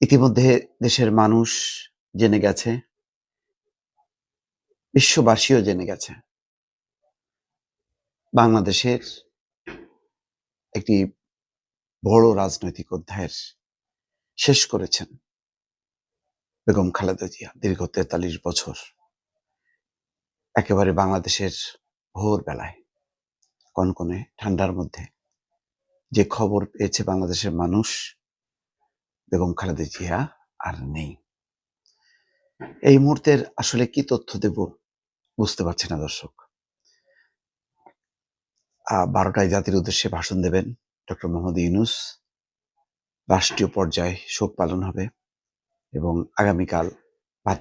ইতিমধ্যে দেশের মানুষ জেনে গেছে, বিশ্ববাসীও জেনে গেছে। বাংলাদেশের একটি বড় রাজনৈতিক অধ্যায়ের শেষ করেছেন বেগম খালেদা জিয়া, দীর্ঘ তেতাল্লিশ বছর। একেবারে বাংলাদেশের ভোর বেলায় কনকনে, ঠান্ডার মধ্যে যে খবর পেয়েছে বাংলাদেশের মানুষ বেগম খালেদা জিয়া আর নেই। এই মুহূর্তের আসলে কি তথ্য দেব বুঝতে পারছি না দর্শক। বারোটায় জাতির উদ্দেশ্যে ভাষণ দেবেন ডক্টর মোহাম্মদ ইউনুস। রাষ্ট্রীয় পর্যায়ে শোক পালন হবে এবং আগামীকাল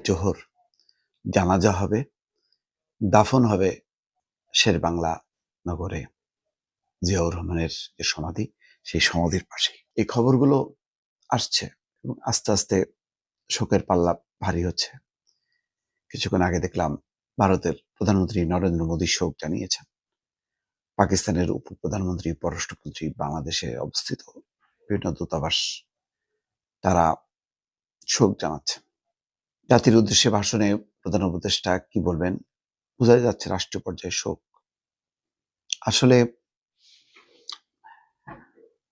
জোহর জানাজা হবে, দাফন হবে শের বাংলা নগরে। জিয়াউর রহমানের যে সমাধি, সেই সমাধির পাশে এই খবরগুলো আসছে এবং আস্তে আস্তে শোকের পাল্লা ভারী হচ্ছে। কিছুক্ষণ আগে দেখলাম ভারতের প্রধানমন্ত্রী নরেন্দ্র মোদী শোক জানিয়েছেন। পাকিস্তানের উপ প্রধানমন্ত্রী পররাষ্ট্রমন্ত্রী বাংলাদেশে অবস্থিত বিভিন্ন দূতাবাস, তারা শোক জানাচ্ছে। জাতির উদ্দেশ্যে ভাষণে প্রধান উপদেষ্টা কি বলবেন? বোঝা যাচ্ছে রাষ্ট্রীয় পর্যায়ে শোক। আসলে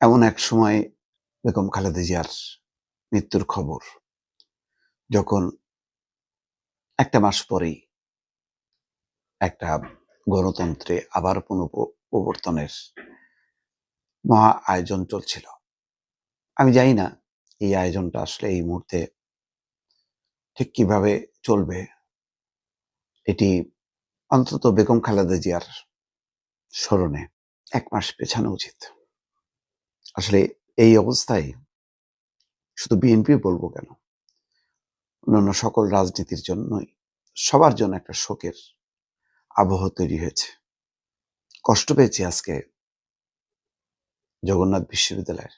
এমন এক সময় বেগম খালেদা জিয়ার মৃত্যুর খবর। যখন একটা মাস পরেই একটা গণতন্ত্রে আবার পুনঃপ্রবর্তনের মহা আয়োজন চলছিল। আমি জানি না এই আয়োজনটা আসলে এই মুহূর্তে ঠিক কীভাবে চলবে। এটি অন্তত বেগম খালেদা জিয়ার স্মরণে এক মাস পেছানো উচিত। আসলে এই অবস্থায় শুধু বিএনপি বলব কেন? অন্যান্য সকল রাজনীতির জন্যই সবার জন্য একটা শোকের আবহ তৈরি হয়েছে। কষ্ট পেয়েছি আজকে জগন্নাথ বিশ্ববিদ্যালয়ের।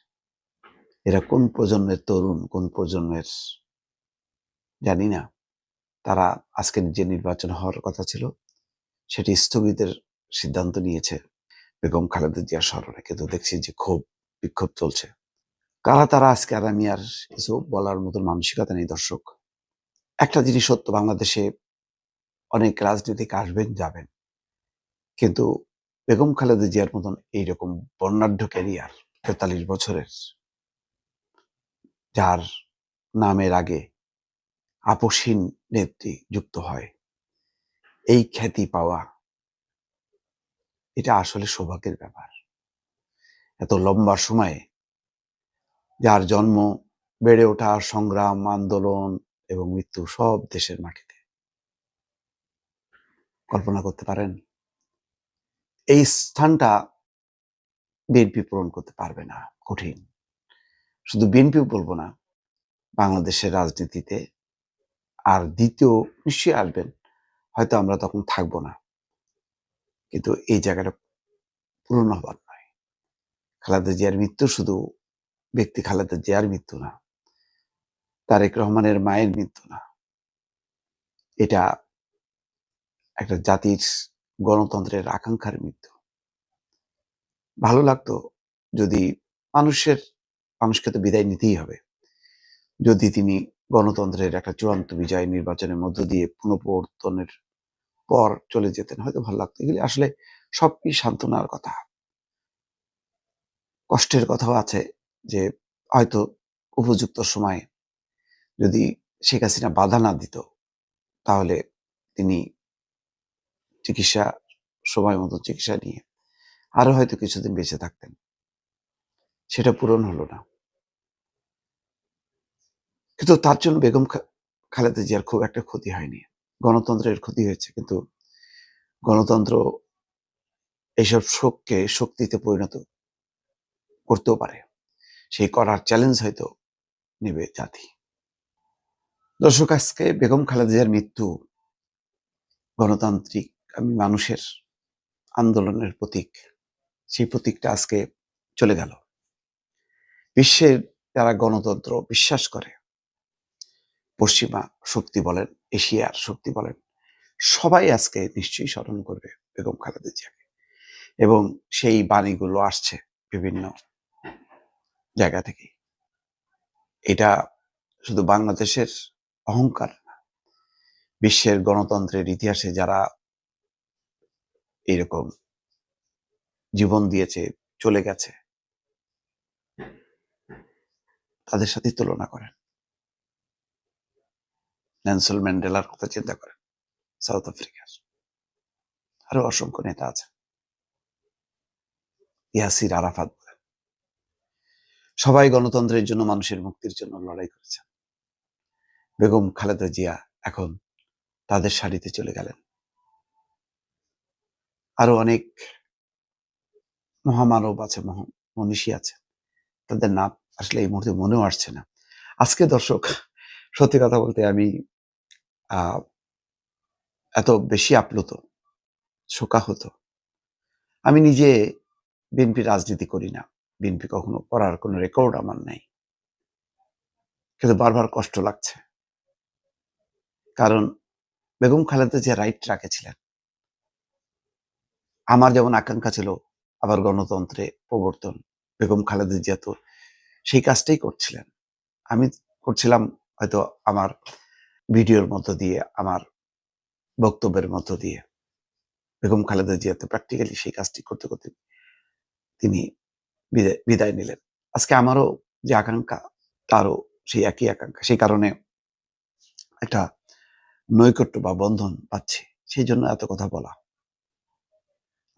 এরা কোন প্রজন্মের তরুণ, কোন প্রজন্মের জানি না। তারা আজকে যে নির্বাচন হওয়ার কথা ছিল, সেটি স্থগিতের সিদ্ধান্ত নিয়েছে বেগম খালেদা জিয়া স্মরণে। কিন্তু দেখছি যে ক্ষোভ বিক্ষোভ চলছে। কারা তারা আজকে আর আমি আর কিছু বলার মতন মানসিকতা নেই, দর্শক? একটা জিনিস সত্য, বাংলাদেশে অনেক রাজনীতিক আসবেন, যাবেন। কিন্তু বেগম খালেদা জিয়ার মতন এইরকম বর্ণাঢ্য ক্যারিয়ার তেতাল্লিশ বছরের, যার নামের আগে আপসহীন নেত্রী যুক্ত হয়, এই খ্যাতি পাওয়া, এটা আসলে সৌভাগ্যের ব্যাপার। এত লম্বা সময়ে। যার জন্ম, বেড়ে ওঠা সংগ্রাম, আন্দোলন এবং মৃত্যু সব দেশের মাটিতে। কল্পনা করতে পারেন? এই স্থানটা বিএনপি পূরণ করতে পারবে না, কঠিন। শুধু বিএনপি বলব না, বাংলাদেশের রাজনীতিতে আর দ্বিতীয় নিশ্চয়ই আসবেন, হয়তো আমরা তখন থাকব না। কিন্তু এই জায়গাটা পূরণ হবার খালেদা জিয়ার মৃত্যু শুধু ব্যক্তি খালেদা জিয়ার মৃত্যু না, তারেক রহমানের মায়ের মৃত্যু না। এটা একটা জাতির গণতন্ত্রের আকাঙ্ক্ষার মৃত্যু। ভালো লাগতো যদি মানুষের, মানুষকে তো বিদায় নিতেই হবে। যদি তিনি গণতন্ত্রের একটা চূড়ান্ত বিজয় নির্বাচনের মধ্য দিয়ে পুনঃপ্রবর্তনের পর চলে যেতেন, হয়তো ভালো লাগতো। এগুলি আসলে সবই সান্ত্বনার কথা। কষ্টের কথাও আছে যে, হয়তো উপযুক্ত সময়ে যদি শেখ হাসিনা বাধা না দিত, তাহলে তিনি চিকিৎসা, সময় মতো চিকিৎসা নিয়ে আরও হয়তো কিছুদিন বেঁচে থাকতেন। সেটা পূরণ হলো না। কিন্তু তার জন্য বেগম খালেদা জিয়ার খুব একটা ক্ষতি হয়নি। গণতন্ত্রের ক্ষতি হয়েছে, কিন্তু গণতন্ত্র এইসব শোককে, শক্তিতে পরিণত করতেও পারে। সেই করার চ্যালেঞ্জ হয়তো নেবে জাতি। দর্শক, আজকে বেগম খালেদা জিয়ার মৃত্যু গণতান্ত্রিক আমি মানুষের আন্দোলনের প্রতীক। সেই প্রতীকটা আজকে চলে গেল। বিশ্বের যারা গণতন্ত্র বিশ্বাস করে, পশ্চিমা শক্তি বলেন, এশিয়ার শক্তি বলেন, সবাই আজকে নিশ্চয়ই স্মরণ করবে বেগম খালেদা জিয়াকে। এবং সেই বাণীগুলো আসছে বিভিন্ন জায়গা থেকে এটা শুধু বাংলাদেশের অহংকার না, বিশ্বের গণতন্ত্রের ইতিহাসে যারা এরকম জীবন দিয়েছে, চলে গেছে, তাদের সাথে তুলনা করেন। নেলসন ম্যান্ডেলার কথা চিন্তা করেন, সাউথ আফ্রিকার। আরও অসংখ্য নেতা আছে ইয়াসির আরাফাত। সবাই গণতন্ত্রের জন্য, মানুষের মুক্তির জন্য লড়াই করেছেন বেগম খালেদা জিয়া এখন তাদের সারিতে চলে গেলেন। আরও অনেক মহামানব আছে মনীষী আছে। তাদের নাম আসলে এই মুহূর্তে মনেও আসছে না। আজকে দর্শক, সত্যি কথা বলতে আমি এত বেশি আপ্লুত, শোকাহত। আমি নিজে বিএনপি রাজনীতি করি না। বিএনপি কখনো করার কোনো রেকর্ড আমার নাই। কিন্তু বারবার কষ্ট লাগছে। কারণ বেগম খালেদা যে রাইট ট্রাকে ছিলেন। আমার যেমন আকাঙ্ক্ষা ছিল, আবার গণতন্ত্রে প্রবর্তন। বেগম খালেদা জিয়া সেই কাজটাই করছিলেন। আমি করছিলাম হয়তো আমার ভিডিওর মধ্য দিয়ে, আমার বক্তব্যের মধ্য দিয়ে। বেগম খালেদা জিয়া তো প্র্যাকটিক্যালি সেই কাজটি করতে করতে তিনি বিদায় বিদায় নিলেন। আজকে আমারও যে আকাঙ্ক্ষা, তারও সেই একই আকাঙ্ক্ষা, সেই কারণে একটা নৈকট্য বা বন্ধন পাচ্ছে। সেই জন্য এত কথা বলা।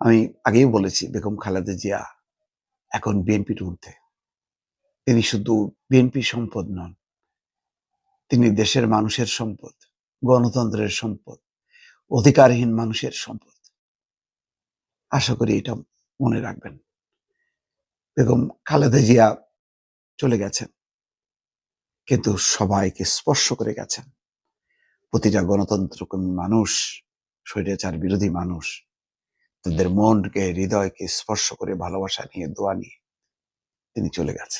আমি আগেই বলেছি, বেগম খালেদা জিয়া এখন বিএনপির ঊর্ধ্বে। তিনি শুধু বিএনপি সম্পদ নন, তিনি দেশের মানুষের সম্পদ, গণতন্ত্রের সম্পদ, অধিকারহীন মানুষের সম্পদ। আশা করি এটা মনে রাখবেন। বেগম খালেদা জিয়া চলে গেছেন। কিন্তু সবাইকে স্পর্শ করে গেছেন। প্রতিটা গণতন্ত্রকর্মী মানুষ, স্বৈরাচার বিরোধী মানুষ, তাদের মনকে, হৃদয়কে স্পর্শ করে, ভালোবাসা নিয়ে, দোয়া নিয়ে তিনি চলে গেছেন।